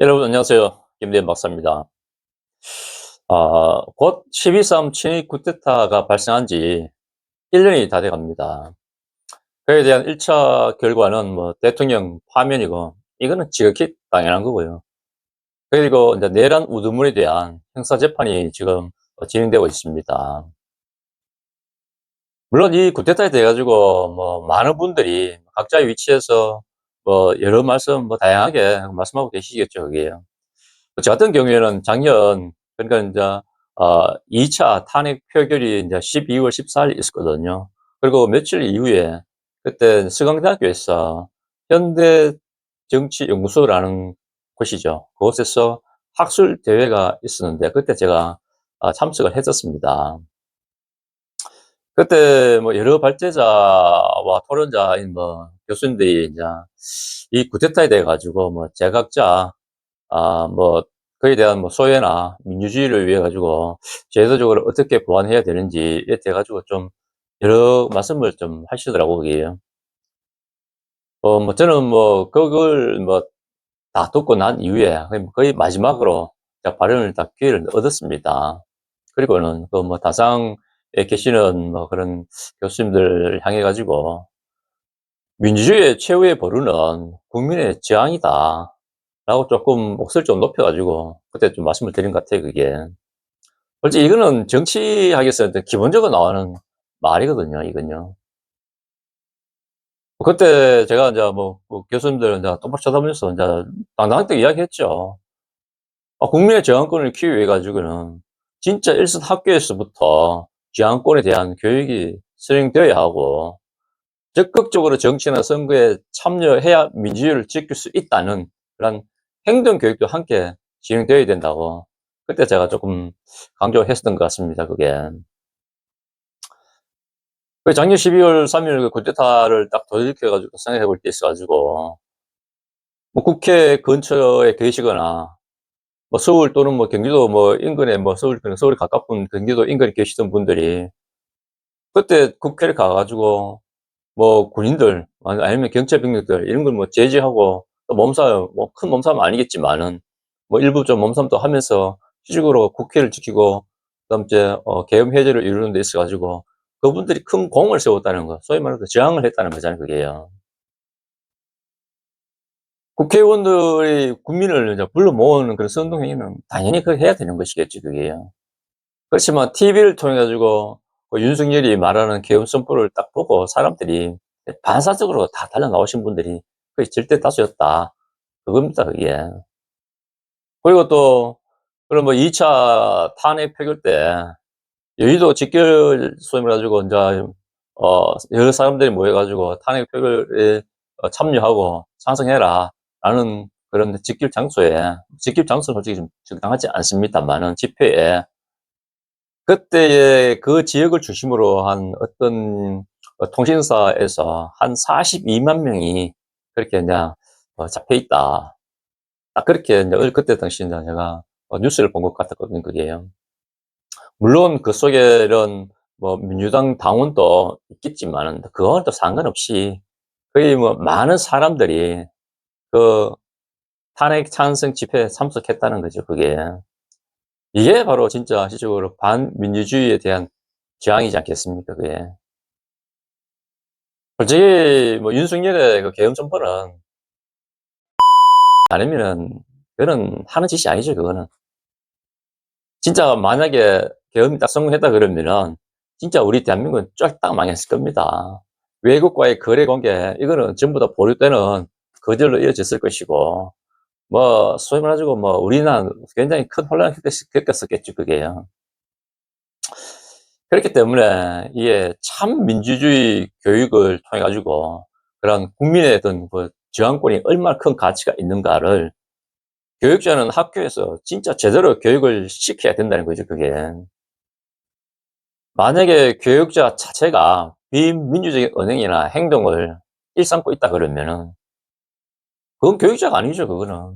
여러분 안녕하세요. 김대현 박사입니다. 아, 곧 12.3 친일 쿠데타가 발생한 지 1년이 다 돼 갑니다. 그에 대한 1차 결과는 뭐 대통령 파면이고, 이거는 지극히 당연한 거고요. 그리고 이제 내란 우두물에 대한 형사 재판이 지금 진행되고 있습니다. 물론 이 쿠데타에 대해 가지고 뭐 많은 분들이 각자의 위치에서 뭐 여러 말씀 뭐 다양하게 말씀하고 계시겠죠, 그게. 저 같은 경우에는 작년 그러니까 이제 어 2차 탄핵 표결이 이제 12월 14일 있었거든요. 그리고 며칠 이후에 그때 서강대학교에서 현대정치연구소라는 곳이죠. 그곳에서 학술 대회가 있었는데 그때 제가 아 참석을 했었습니다. 그때 뭐 여러 발제자와 토론자인 뭐 교수님들이 이제 이 쿠데타에 대해 가지고 뭐 제각자 아 뭐 그에 대한 뭐 소외나 민주주의를 위해 가지고 제도적으로 어떻게 보완해야 되는지에 대해 가지고 좀 여러 말씀을 좀 하시더라고요, 그게. 어뭐 저는 뭐 그걸 뭐 다 듣고 난 이후에 거의 거의 마지막으로 발언을 딱 기회를 얻었습니다. 그리고는 그 뭐 다상에 계시는 뭐 그런 교수님들을 향해 가지고 "민주주의의 최후의 보루는 국민의 저항이다."라고 쪼끔 목소리를 좀 높여 가지고 그때 좀 말씀을 드린 것 같아요, 그게. 솔직히 이거는 정치학에서 이제 기본적으로 나오는 말이거든요, 이건요. 그때 제가 인제 뭐그 교수님들 인제 똑바로 쳐다보면서 인제 당당하게 이야기했죠. 아 국민의 저항권을 키우기 위해 가지고는 진짜 일선 학교에서부터 저항권에 대한 교육이 수행되어야 하고 적극적으로 정치나 선거에 참여해야 민주주의를 지킬 수 있다는 그런 행동 교육도 함께 진행되어야 된다고 그때 제가 쪼끔 강조했었던 것 같습니다, 그게. 그 작년 12월 3일 그 쿠데타를 딱 돌이켜 가지고 생각해 볼 때 있어 가지고 뭐 국회 근처에 계시거나 뭐 서울 또는 뭐 경기도 뭐 인근에 뭐 서울 서울에 가깝은 경기도 인근에 계시던 분들이 그때 국회를 가 가지고 뭐 군인들 아니 아니면 경찰 병력들 이런 걸 뭐 제지하고 또 몸싸움 뭐 큰 몸싸움은 아니겠지만은 뭐 일부 좀 몸싸움도 하면서 수직으로 국회를 지키고 그다음 이제 어 계엄 해제를 이루는 데 있어 가지고 그분들이 큰 공을 세웠다는 거 소위 말해서 저항을 했다는 거잖아요 그게요. 국회의원들이 국민을 이제 불러 모으는 그런 선동 행위는 당연히 그걸 해야 되는 것이겠죠 그게요. 그렇지만 TV를 통해 가지고 그 윤석열이 말하는 계엄 선포를 딱 보고 사람들이 반사적으로 다 달려 나오신 분들이 거의 절대 다수였다. 그겁니다 그게. 그리고 또 그런 뭐 2차 탄핵 표결 때 여의도 직결 소임을 가지고 인제 어 여러 사람들이 모여 가지고 "탄핵 표결에 어 참여하고 찬성해라." 라는 그런 직결 장소에 직결 장소는 솔직히 좀 적당하지 않습니다마는 집회에 그때의 그 지역을 중심으로 한 어떤 어 통신사에서 한 420,000 명이 그렇게 인제 어 잡혀 있다. 딱 그렇게 인제 어 그때 당시에 인제 제가 어 뉴스를 본 것 같았거든요 그게요. 물론 그 속에 이런 뭐 민주당 당원도 있겠지만은 그거와는 또 상관없이 거의 뭐 많은 사람들이 그 탄핵 찬성 집회에 참석했다는 거죠 그게. 이게 바로 진짜 실질적으로 반민주주의에 대한 저항이지 않겠습니까 그게. 솔직히 뭐 윤석열의 그 계엄 선포는 아니면은 그거는 하는 짓이 아니죠 그거는. 진짜 만약에 계엄이 딱 성공했다 그러면은 진짜 우리 대한민국은 쫄딱 망했을 겁니다. 외국과의 거래 관계 이거는 전부 다 보류되는 거절로 이어졌을 것이고 뭐 소위 말해 가지고 뭐 우리나라는 굉장히 큰 혼란을 겪었 겪었었겠죠 그게요. 그렇기 때문에 이게 참 민주주의 교육을 통해 가지고 그런 국민의 어떤 그 저항권이 얼마나 큰 가치가 있는가를 교육자는 학교에서 진짜 제대로 교육을 시켜야 된다는 거죠 그게. 만약에 교육자 자체가 비민주적인 언행이나 행동을 일삼고 있다 그러면은 그건 교육자가 아니죠 그거는.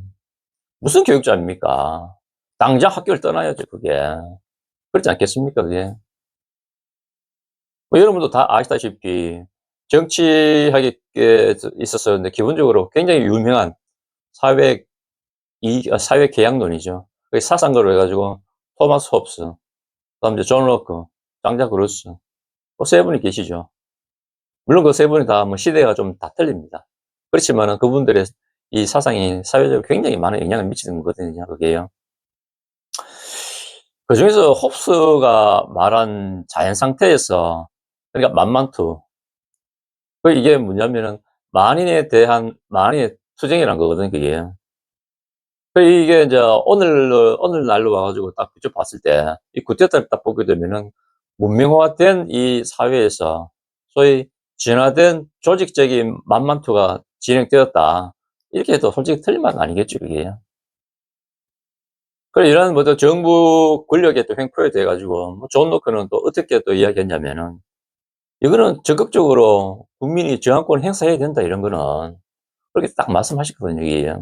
무슨 교육자입니까? 당장 학교를 떠나야죠 그게. 그렇지 않겠습니까 그게? 뭐 여러분도 다 아시다시피 정치학에 있어서 기본적으로 굉장히 유명한 사회 이어 사회 계약론이죠. 그 사상가로 해 가지고 토마스 홉스 그 다음에 이제 존 로크, 장자 그루스 그3 분이 계시죠. 물론 그3 분이 다 뭐 시대가 좀 다 틀립니다. 그렇지만은 그분들의 이 사상이 사회적으로 굉장히 많은 영향을 미치는 거거든요 그게요. 그 중에서 홉스가 말한 자연 상태에서 그러니까 만만투 그 이게 뭐냐면은 만인에 대한 만인의 투쟁이라는 거거든요 그게. 그 이게 인제 오늘 오늘날로 와 가지고 딱 비춰 봤을 때 이 구테타를 딱 보게 되면은 문명화된 이 사회에서 소위 진화된 조직적인 만만투가 진행되었다. 이렇게 해도 솔직히 틀린 말은 아니겠죠 그게. 그 이런 뭐저 정부 권력에 또 횡포해 돼 가지고 뭐존 로크는 또 어떻게 또 이야기했냐면은 "이거는 적극적으로 국민이 저항권을 행사해야 된다." 이런 거는 그렇게 딱 말씀하셨거든요 이게.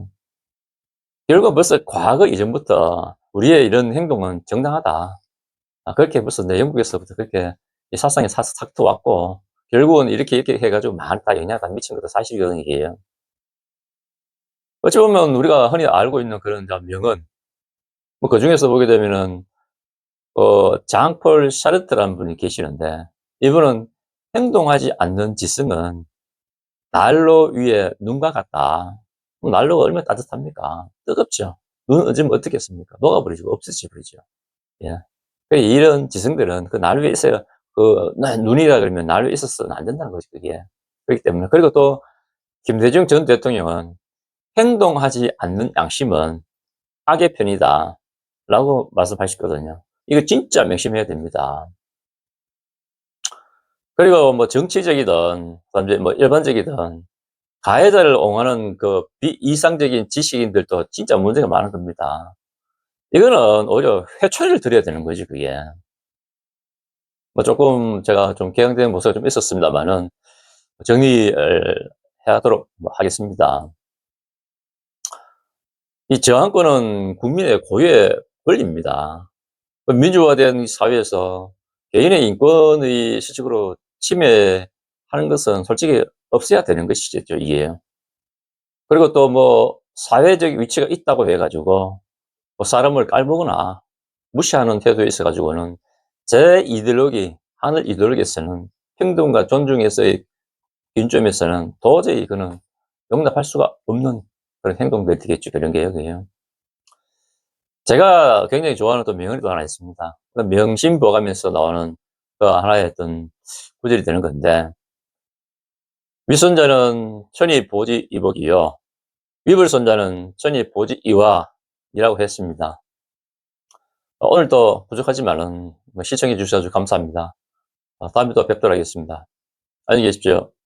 결국은 벌써 과거 이전부터 우리의 이런 행동은 정당하다. 아 그렇게 벌써 내 영국에서부터 그렇게 이 사상이 삭 삭터 왔고 결국은 이렇게 이렇게 해 가지고 많이 다 영향을 다 미친 것도 사실이거든요 이게. 어찌 보면 우리가 흔히 알고 있는 그런 명언 뭐 그 중에서 보게 되면은 어 장폴 샤르트라는 분이 계시는데 이분은 "행동하지 않는 지성은 난로 위에 눈과 같다." 뭐 난로가 얼마나 따뜻합니까? 뜨겁죠. 눈 얹으면 어떻겠습니까? 녹아버리죠. 없어져 버리죠. 예. 그 이런 지성들은 그날 위에 있어야 그나 눈이라 그러면 날 위에 있어서는 안 된다는 거죠 그게. 그렇기 때문에 그리고 또 김대중 전 대통령은 " 행동하지 않는 양심은 악의 편이다."라고 말씀하셨거든요. 이거 진짜 명심해야 됩니다. 그리고 뭐 정치적이든 뭐 일반적이든 가해자를 옹호하는 그 비이상적인 지식인들도 진짜 문제가 많은 겁니다. 이거는 오히려 회초리를 들여야 되는 거지 그게. 뭐 쪼끔 제가 좀 격양된 모습이 좀 있었습니다마는 정리를 하도록 뭐 하겠습니다. 이 저항권은 국민의 고유의 권리입니다. 그 민주화된 이 사회에서 개인의 인권의 실질적으로 침해하는 것은 솔직히 없어야 되는 것이겠죠 이게. 그리고 또 뭐 사회적 위치가 있다고 해 가지고 뭐 사람을 깔보거나 무시하는 태도에 있어 가지고는 제 이데올로기 하늘 이데올로기에서는 평등과 존중에서의 기준점에서는 도저히 이거는 용납할 수가 없는 그런 행동들이 되겠죠 그런 게요 그게요. 제가 굉장히 좋아하는 또 명언이 또 하나 있습니다. 그 명심보감에서 나오는 그 하나의 어떤 구절이 되는 건데 "위선자는 천이 보지 이복이요 위불선자는 천이 보지 이화이라고 했습니다. 어 오늘도 부족하지만은 뭐 시청해 주셔서 감사합니다. 어 다음에 또 뵙도록 하겠습니다. 안녕히 계십시오.